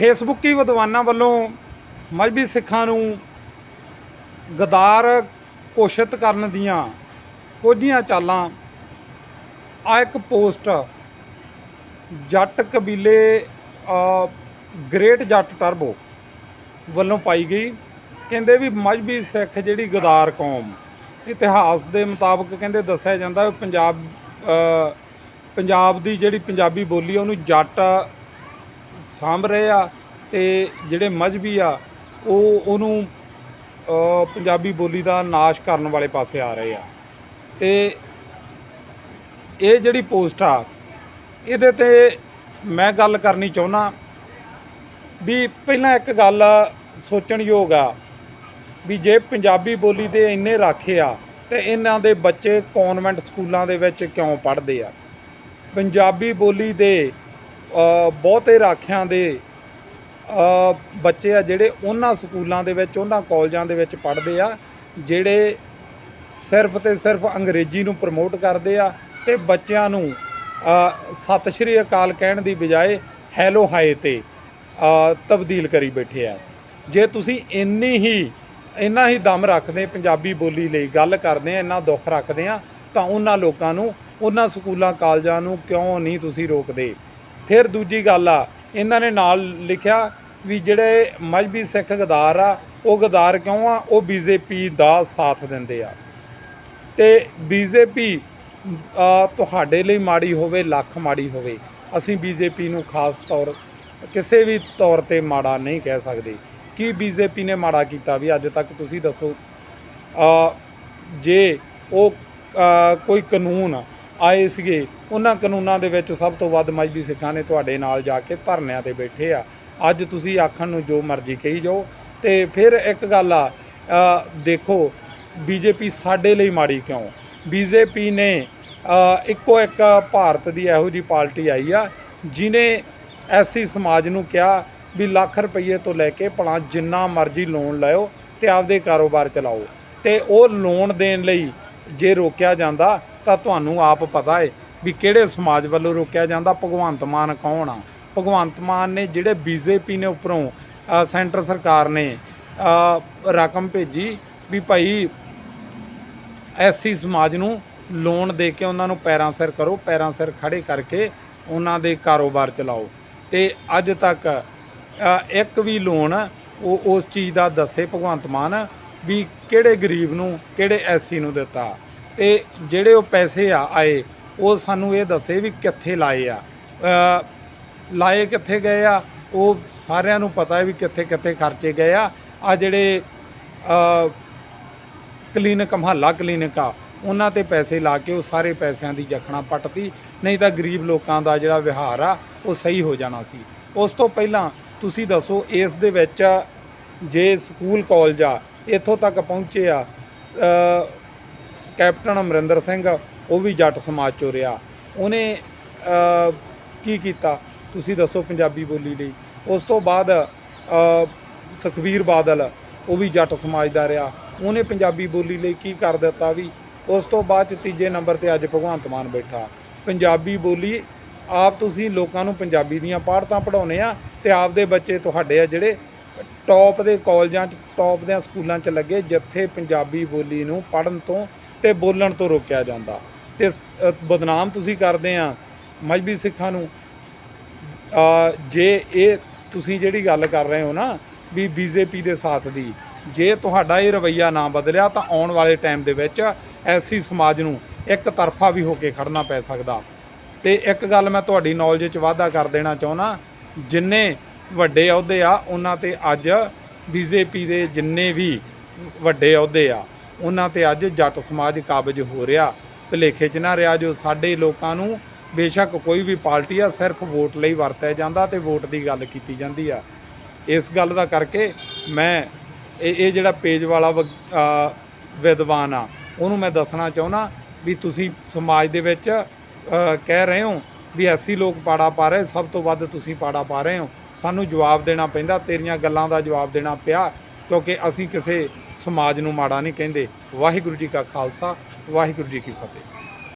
ਫੇਸਬੁੱਕੀ ਵਿਦਵਾਨਾਂ ਵੱਲੋਂ ਮਜਬੀ ਸਿੱਖਾਂ ਨੂੰ ਗਦਾਰ ਘੋਸ਼ਿਤ ਕਰਨ ਦੀਆਂ ਕੁਝੀਆਂ ਚਾਲਾਂ ਆ ਇੱਕ ਪੋਸਟ ਜੱਟ ਕਬੀਲੇ ਗ੍ਰੇਟ ਜੱਟ ਟਰਬੋ ਵੱਲੋਂ ਪਾਈ ਗਈ। ਕਹਿੰਦੇ ਵੀ ਮਜਬੀ ਸਿੱਖ ਜਿਹੜੀ ਗਦਾਰ ਕੌਮ, ਇਤਿਹਾਸ ਦੇ ਮੁਤਾਬਕ ਕਹਿੰਦੇ ਦੱਸਿਆ ਜਾਂਦਾ ਪੰਜਾਬ ਪੰਜਾਬ ਦੀ ਜਿਹੜੀ ਪੰਜਾਬੀ ਬੋਲੀ ਉਹਨੂੰ ਜੱਟ ਸਾਂਭ ਰਹੇ ਆ ਤੇ ਜਿਹੜੇ ਮਜਬੀ ਆ, ਉਹ ਉਹਨੂੰ ਪੰਜਾਬੀ ਬੋਲੀ ਦਾ ਨਾਸ਼ ਕਰਨ ਵਾਲੇ ਪਾਸੇ ਆ ਰਹੇ ਆ। ਤੇ ਇਹ ਜਿਹੜੀ ਪੋਸਟ ਆ, ਇਹਦੇ ਤੇ ਮੈਂ ਗੱਲ ਕਰਨੀ ਚਾਹੁੰਦਾ ਵੀ ਪਹਿਲਾਂ ਇੱਕ ਗੱਲ ਸੋਚਣਯੋਗ ਆ ਵੀ ਜੇ ਪੰਜਾਬੀ ਬੋਲੀ ਦੇ ਇੰਨੇ ਰਾਖੇ ਆ, ਤੇ ਇਹਨਾਂ ਦੇ ਬੱਚੇ ਕਨਵੈਂਟ ਸਕੂਲਾਂ ਦੇ ਵਿੱਚ ਕਿਉਂ ਪੜ੍ਹਦੇ ਆ? ਪੰਜਾਬੀ ਬੋਲੀ ਦੇ ਬਹੁਤੇ ਰਾਖਿਆਂ ਦੇ ਬੱਚੇ ਆ ਜਿਹੜੇ ਉਹਨਾਂ ਸਕੂਲਾਂ ਦੇ ਵਿੱਚ, ਉਹਨਾਂ ਕਾਲਜਾਂ ਦੇ ਵਿੱਚ ਪੜ੍ਹਦੇ ਆ, ਜਿਹੜੇ ਸਿਰਫ ਤੇ ਸਿਰਫ ਅੰਗਰੇਜ਼ੀ ਨੂੰ ਪ੍ਰਮੋਟ ਕਰਦੇ ਆ ਤੇ ਬੱਚਿਆਂ ਨੂੰ ਸਤਿ ਸ਼੍ਰੀ ਅਕਾਲ ਕਹਿਣ ਦੀ ਬਜਾਏ ਹੈਲੋ ਹਾਏ ਤੇ ਤਬਦੀਲ ਕਰੀ ਬੈਠੇ ਆ। ਜੇ ਤੁਸੀਂ ਇੰਨੀ ਹੀ, ਇੰਨਾ ਹੀ ਦਮ ਰੱਖਦੇ, ਪੰਜਾਬੀ ਬੋਲੀ ਲਈ ਗੱਲ ਕਰਦੇ ਆ, ਇੰਨਾ ਦੁੱਖ ਰੱਖਦੇ ਆ, ਤਾਂ ਉਹਨਾਂ ਲੋਕਾਂ ਨੂੰ, ਉਹਨਾਂ ਸਕੂਲਾਂ, ਕਾਲਜਾਂ ਨੂੰ ਕਿਉਂ ਨਹੀਂ ਤੁਸੀਂ ਰੋਕਦੇ? ਫਿਰ ਦੂਜੀ ਗੱਲ ਆ, ਇਹਨਾਂ ਨੇ ਨਾਲ ਲਿਖਿਆ ਵੀ ਜਿਹੜੇ ਮਜਬੀ ਸਿੱਖ ਗਦਾਰ ਆ, ਉਹ ਗਦਾਰ ਕਿਉਂ ਆ? ਉਹ ਬੀਜੇਪੀ ਦਾ ਸਾਥ ਦਿੰਦੇ ਆ। ਤੇ ਬੀਜੇਪੀ ਤੁਹਾਡੇ ਲਈ ਮਾੜੀ ਹੋਵੇ, ਲੱਖ ਮਾੜੀ ਹੋਵੇ, ਅਸੀਂ ਬੀਜੇਪੀ ਨੂੰ ਖਾਸ ਤੌਰ, ਕਿਸੇ ਵੀ ਤੌਰ ਤੇ ਮਾੜਾ ਨਹੀਂ ਕਹਿ ਸਕਦੇ। ਕੀ ਬੀਜੇਪੀ ਨੇ ਮਾੜਾ ਕੀਤਾ ਵੀ ਅੱਜ ਤੱਕ ਤੁਸੀਂ ਦੱਸੋ? ਜੇ ਉਹ ਕੋਈ ਕਾਨੂੰਨ ਆਏ ਸੀਗੇ ਉਹਨਾਂ ਕਾਨੂੰਨਾਂ ਦੇ ਵਿੱਚ ਸਭ ਤੋਂ ਵੱਧ ਮਜਬੀ ਸਿੱਖਾਂ ਨੇ ਤੁਹਾਡੇ ਨਾਲ ਜਾ ਕੇ ਧਰਨਿਆਂ ਤੇ ਬੈਠੇ ਆ। ਅੱਜ ਤੁਸੀਂ ਆਖਣ ਨੂੰ ਜੋ ਮਰਜ਼ੀ ਕਹੀ ਜਾਓ। ਤੇ ਫਿਰ ਇੱਕ ਗੱਲ ਆ ਅ, ਦੇਖੋ ਬੀਜੇਪੀ ਸਾਡੇ ਲਈ ਮਾੜੀ ਕਿਉਂ? ਬੀਜੇਪੀ ਨੇ ਇੱਕੋ ਇੱਕ ਭਾਰਤ ਦੀ ਇਹੋ ਜੀ ਪਾਰਟੀ ਆਈ ਆ ਜਿਨੇ ਐਸੀ ਸਮਾਜ ਨੂੰ ਕਿਹਾ ਵੀ ਲੱਖ ਰੁਪਏ ਤੋਂ ਲੈ ਕੇ ਭਲਾ ਜਿੰਨਾ ਮਰਜ਼ੀ ਲੋਨ ਲਿਓ ਤੇ ਆਪਦੇ ਕਾਰੋਬਾਰ ਚਲਾਓ। ਤੇ ਉਹ ਲੋਨ ਦੇਣ ਲਈ ਜੇ ਰੋਕਿਆ ਜਾਂਦਾ ਤਾਂ ਤੁਹਾਨੂੰ ਆਪ ਪਤਾ ਹੈ ਵੀ ਕਿਹੜੇ ਸਮਾਜ ਵੱਲੋਂ ਰੋਕਿਆ ਜਾਂਦਾ, ਭਗਵੰਤ ਮਾਨ ਕੌਣ ਆ? ਭਗਵੰਤ ਮਾਨ ਨੇ ਜਿਹੜੇ ਬੀਜੇਪੀ ਨੇ ਉੱਪਰੋਂ ਸੈਂਟਰ ਸਰਕਾਰ ਨੇ ਰਕਮ ਭੇਜੀ ਵੀ ਭਾਈ ਐਸੀ ਸਮਾਜ ਨੂੰ ਲੋਨ ਦੇ ਕੇ ਉਹਨਾਂ ਨੂੰ ਪੈਰਾਂ ਸਿਰ ਕਰੋ, ਪੈਰਾਂ ਸਿਰ ਖੜੇ ਕਰਕੇ ਉਹਨਾਂ ਦੇ ਕਾਰੋਬਾਰ ਚਲਾਓ। ਤੇ ਅੱਜ ਤੱਕ ਇੱਕ ਵੀ ਲੋਨ ਉਹ, ਉਸ ਚੀਜ਼ ਦਾ ਦੱਸੇ ਭਗਵੰਤ ਮਾਨ ਵੀ ਕਿਹੜੇ ਗਰੀਬ ਨੂੰ, ਕਿਹੜੇ ਐਸੀ ਨੂੰ ਦਿੱਤਾ। ਤੇ ਜਿਹੜੇ ਉਹ ਪੈਸੇ ਆ ਆਏ, ਉਹ ਸਾਨੂੰ ਇਹ ਦੱਸੇ ਵੀ ਕਿੱਥੇ ਲਾਏ ਆ। ਲਾਏ ਕਿੱਥੇ ਗਏ ਆ, ਉਹ ਸਾਰਿਆਂ ਨੂੰ ਪਤਾ ਹੈ ਵੀ ਕਿੱਥੇ ਕਿੱਥੇ ਖਰਚੇ ਗਏ ਆ। ਆ ਜਿਹੜੇ ਕਲੀਨਿਕ, ਮਹੱਲਾ ਕਲੀਨਿਕ ਆ, ਉਹਨਾਂ ਤੇ ਪੈਸੇ ਲਾ ਕੇ ਉਹ ਸਾਰੇ ਪੈਸਿਆਂ ਦੀ ਜਖਣਾ ਪੱਟਦੀ ਨਹੀਂ ਤਾਂ ਗਰੀਬ ਲੋਕਾਂ ਦਾ ਜਿਹੜਾ ਵਿਹਾਰ ਆ, ਉਹ ਸਹੀ ਹੋ ਜਾਣਾ ਸੀ। ਉਸ ਤੋਂ ਪਹਿਲਾਂ ਤੁਸੀਂ ਦੱਸੋ, ਇਸ ਦੇ ਵਿੱਚ ਜੇ ਸਕੂਲ, ਕਾਲਜ ਆ ਇੱਥੋਂ ਤੱਕ ਪਹੁੰਚੇ ਆ। ਕੈਪਟਨ ਅਮਰਿੰਦਰ ਸਿੰਘ, ਉਹ ਵੀ ਜੱਟ ਸਮਾਜ ਚੋਂ ਰਿਹਾ। ਉਹਨੇ ਕੀ ਕੀਤਾ? ਤੁਸੀਂ ਦੱਸੋ ਪੰਜਾਬੀ ਬੋਲੀ ਲਈ। ਉਸ ਤੋਂ ਬਾਅਦ ਸੁਖਬੀਰ ਬਾਦਲ, ਉਹ ਵੀ ਜੱਟ ਸਮਾਜ ਦਾ ਰਿਹਾ। ਉਹਨੇ ਪੰਜਾਬੀ ਬੋਲੀ ਲਈ ਕੀ ਕਰ ਦਿੱਤਾ ਵੀ? ਉਸ ਤੋਂ ਬਾਅਦ ਚ ਤੀਜੇ ਨੰਬਰ ਤੇ ਅੱਜ ਭਗਵੰਤ ਮਾਨ ਬੈਠਾ। ਪੰਜਾਬੀ ਬੋਲੀ, ਆਪ ਤੁਸੀਂ ਲੋਕਾਂ ਨੂੰ ਪੰਜਾਬੀ ਦੀਆਂ ਪਾੜਤਾਂ ਪੜਾਉਨੇ ਆ ਤੇ ਆਪਦੇ ਬੱਚੇ ਤੁਹਾਡੇ ਆ ਜਿਹੜੇ ਟੌਪ ਦੇ ਕਾਲਜਾਂ 'ਚ ਟੌਪ ਦੇ ਸਕੂਲਾਂ 'ਚ ਲੱਗੇ, ਜਿੱਥੇ ਪੰਜਾਬੀ ਬੋਲੀ ਨੂੰ ਪੜਨ ਤੋਂ ਤੇ ਬੋਲਣ ਤੋਂ ਰੋਕਿਆ ਜਾਂਦਾ। ਤੇ ਬਦਨਾਮ ਤੁਸੀਂ ਕਰਦੇ ਆ ਮਜਬੀ ਸਿੱਖਾਂ ਨੂੰ। ਜੇ ਇਹ ਤੁਸੀਂ ਜਿਹੜੀ ਗੱਲ ਕਰ ਰਹੇ ਹੋ ਨਾ ਵੀ ਬੀਜੇਪੀ ਦੇ ਸਾਥ ਦੀ, ਜੇ ਤੁਹਾਡਾ ਇਹ ਰਵਈਆ ਨਾ ਬਦਲਿਆ ਤਾਂ ਆਉਣ ਵਾਲੇ ਟਾਈਮ ਦੇ ਵਿੱਚ ਐਸੀ ਸਮਾਜ ਨੂੰ ਇੱਕ ਤਰਫਾ ਵੀ ਹੋ ਕੇ ਖੜਨਾ ਪੈ ਸਕਦਾ। ਤੇ ਇੱਕ ਗੱਲ ਮੈਂ ਤੁਹਾਡੀ ਨੌਲੇਜ 'ਚ ਵਾਧਾ ਕਰ ਦੇਣਾ ਚਾਹੁੰਦਾ, ਜਿੰਨੇ ਵੱਡੇ ਅਹੁਦੇ ਆ, ਉਹਨਾਂ ਤੇ ਅੱਜ ਬੀਜੇਪੀ ਦੇ ਜਿੰਨੇ ਵੀ ਵੱਡੇ ਅਹੁਦੇ ਆ, ਉਹਨਾਂ ਤੇ ਅੱਜ ਜੱਟ ਸਮਾਜ ਕਾਬਜ ਹੋ ਰਿਹਾ। ਭੁਲੇਖੇ 'ਚ ਨਾ ਰਿਹਾ ਜੋ ਸਾਡੇ ਲੋਕਾਂ ਨੂੰ ਬੇਸ਼ੱਕ ਕੋਈ ਵੀ ਪਾਰਟੀ ਆ, ਸਿਰਫ ਵੋਟ ਲਈ ਵਰਤਿਆ ਜਾਂਦਾ ਤੇ ਵੋਟ ਦੀ ਗੱਲ ਕੀਤੀ ਜਾਂਦੀ ਆ। ਇਸ ਗੱਲ ਦਾ ਕਰਕੇ ਮੈਂ ਇਹ ਇਹ ਜਿਹੜਾ ਪੇਜ ਵਾਲਾ ਵ- ਵਿਦਵਾਨ ਆ, ਉਹਨੂੰ ਮੈਂ ਦੱਸਣਾ ਚਾਹੁੰਦਾ ਵੀ ਤੁਸੀਂ ਸਮਾਜ ਦੇ ਵਿੱਚ ਕਹਿ ਰਹੇ ਹੋ ਵੀ ਐਸੀ ਲੋਕ ਪਾੜਾ ਪਾ ਰਹੇ, ਸਭ ਤੋਂ ਵੱਧ ਤੁਸੀਂ ਪਾੜਾ ਪਾ ਰਹੇ ਹੋ। ਸਾਨੂੰ ਜਵਾਬ ਦੇਣਾ ਪੈਂਦਾ, ਤੇਰੀਆਂ ਗੱਲਾਂ ਦਾ ਜਵਾਬ ਦੇਣਾ ਪਿਆ, ਕਿਉਂਕਿ ਅਸੀਂ ਕਿਸੇ ਸਮਾਜ ਨੂੰ ਮਾੜਾ ਨਹੀਂ ਕਹਿੰਦੇ। ਵਾਹਿਗੁਰੂ ਜੀ ਕਾ ਖਾਲਸਾ, ਵਾਹਿਗੁਰੂ ਜੀ ਕੀ ਫਤਿਹ।